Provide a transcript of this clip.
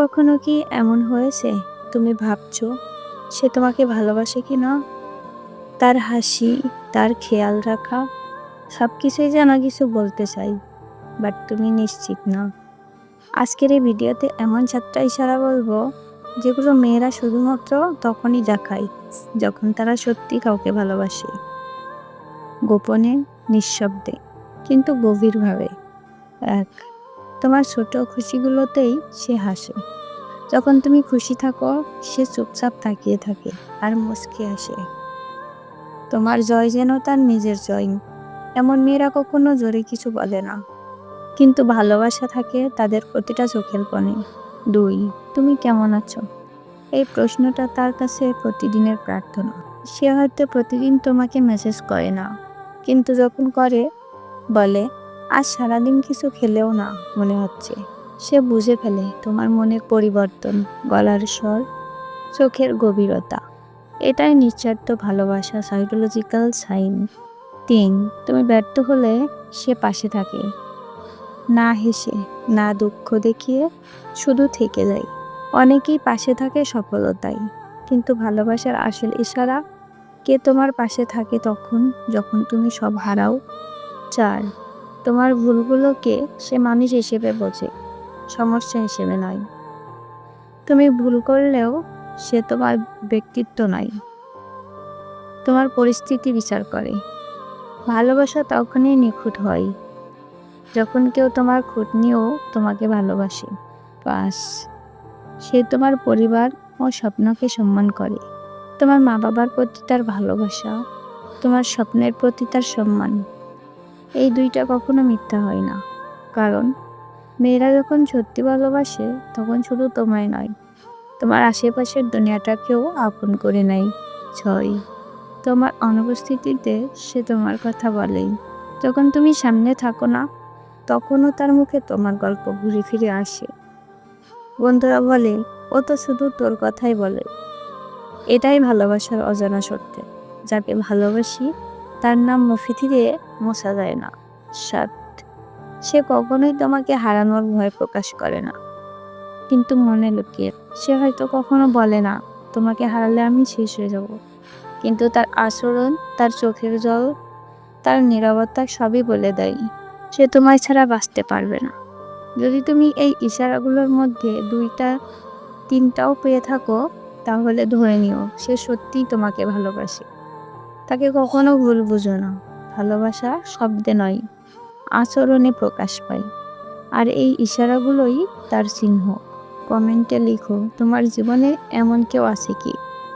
কখনো কি এমন হয়েছে? তুমি ভাবছ সে তোমাকে ভালোবাসে কি না? তার হাসি, তার খেয়াল রাখা সব কিছুই যেন কিছু বলতে চাই, বাট তুমি নিশ্চিত না। আজকের এই ভিডিওতে এমন চারটা ইশারা বলব, যেগুলো মেয়েরা শুধুমাত্র তখনই দেখায়, যখন তারা সত্যি কাউকে ভালোবাসে। গোপনে, নিঃশব্দে, কিন্তু গভীরভাবে। এক তোমার ছোট খুশিগুলোতেই সে হাসে। যখন তুমি খুশি থাকো, সে চুপচাপ তাকিয়ে থাকে আর মুচকে আসে তোমার জয় যেন তার নিজের জয়। এমন মেয়েরা কখনো জোরে কিছু বলে না। কিন্তু ভালোবাসা থাকে তাদের প্রতিটা চোখের কোণে। দুই, তুমি কেমন আছো? এই প্রশ্নটা তার কাছে প্রতিদিনের প্রার্থনা। সে হয়তো প্রতিদিন তোমাকে মেসেজ করে না। কিন্তু যখন করে, বলে আজ সারাদিন কিছু খেলেও না, মনে হচ্ছে। সে বুঝে ফেলে তোমার মনের পরিবর্তন, গলার স্বর, চোখের গভীরতা। এটাই নিশ্চার্থ ভালোবাসা সাইকোলজিক্যাল সাইন তিন, তুমি ব্যর্থ হলে সে পাশে থাকে। না হেসে, না দুঃখ দেখিয়ে শুধু থেকে যায়। অনেকেই পাশে থাকে সফলতায়, কিন্তু ভালোবাসার আসল ইশারা, কে তোমার পাশে থাকে তখন, যখন তুমি সব হারাও? চার তোমার ভুলগুলোকে সে মানুষ হিসেবে বোঝে, সমস্যা হিসেবে নয়। তুমি ভুল করলেও সে তোমার ব্যক্তিত্ব নয়। তোমার পরিস্থিতি বিচার করে। ভালোবাসা তখনই নিখুঁত হয়, যখন কেউ তোমার খুঁত নিয়েও তোমাকে ভালোবাসে। পাস সে তোমার পরিবার ও স্বপ্নকে সম্মান করে। তোমার মা বাবার প্রতি তার ভালোবাসা, তোমার স্বপ্নের প্রতি তার সম্মান। এই দুইটা কখনো মিথ্যা হয় না। কারণ, মেয়েরা যখন সত্যি ভালোবাসে, তখন শুধু তোমায় নয়, তোমার আশেপাশের দুনিয়াটাকেও আপন করে নেয়। ছয়, তোমার অনুপস্থিতিতে সে তোমার কথা বলেই যখন তুমি সামনে থাকো না, তখনও তার মুখে তোমার গল্প ঘুরে ফিরে আসে। বন্ধুরা বলে, ও তো শুধু তোর কথাই বলে। এটাই ভালোবাসার অজানা সত্য। যাকে ভালোবাসি তার নাম মুফি দিয়ে মোছা যায় না। সাত, সে কখনোই তোমাকে হারানোর ভয় প্রকাশ করে না। কিন্তু মনে লুকিয়ে, সে হয়তো কখনো বলে না, তোমাকে হারালে আমি শেষ হয়ে যাব। কিন্তু তার আচরণ, তার চোখের জল, তার নিরবতা সবই বলে দেয়। সে তোমায় ছাড়া বাঁচতে পারবে না। যদি তুমি এই ইশারাগুলোর মধ্যে দুইটা, তিনটাও পেয়ে থাকো, তাহলে ধরে নিও, সে সত্যিই তোমাকে ভালোবাসে। তাকে কখনো ভুল বুঝো না। ভালোবাসা শব্দে নয়, আচরণে প্রকাশ পায়। আর এই ইশারাগুলোই তার চিহ্ন। কমেন্টে লিখো, তোমার জীবনে এমন কেউ আছে কি?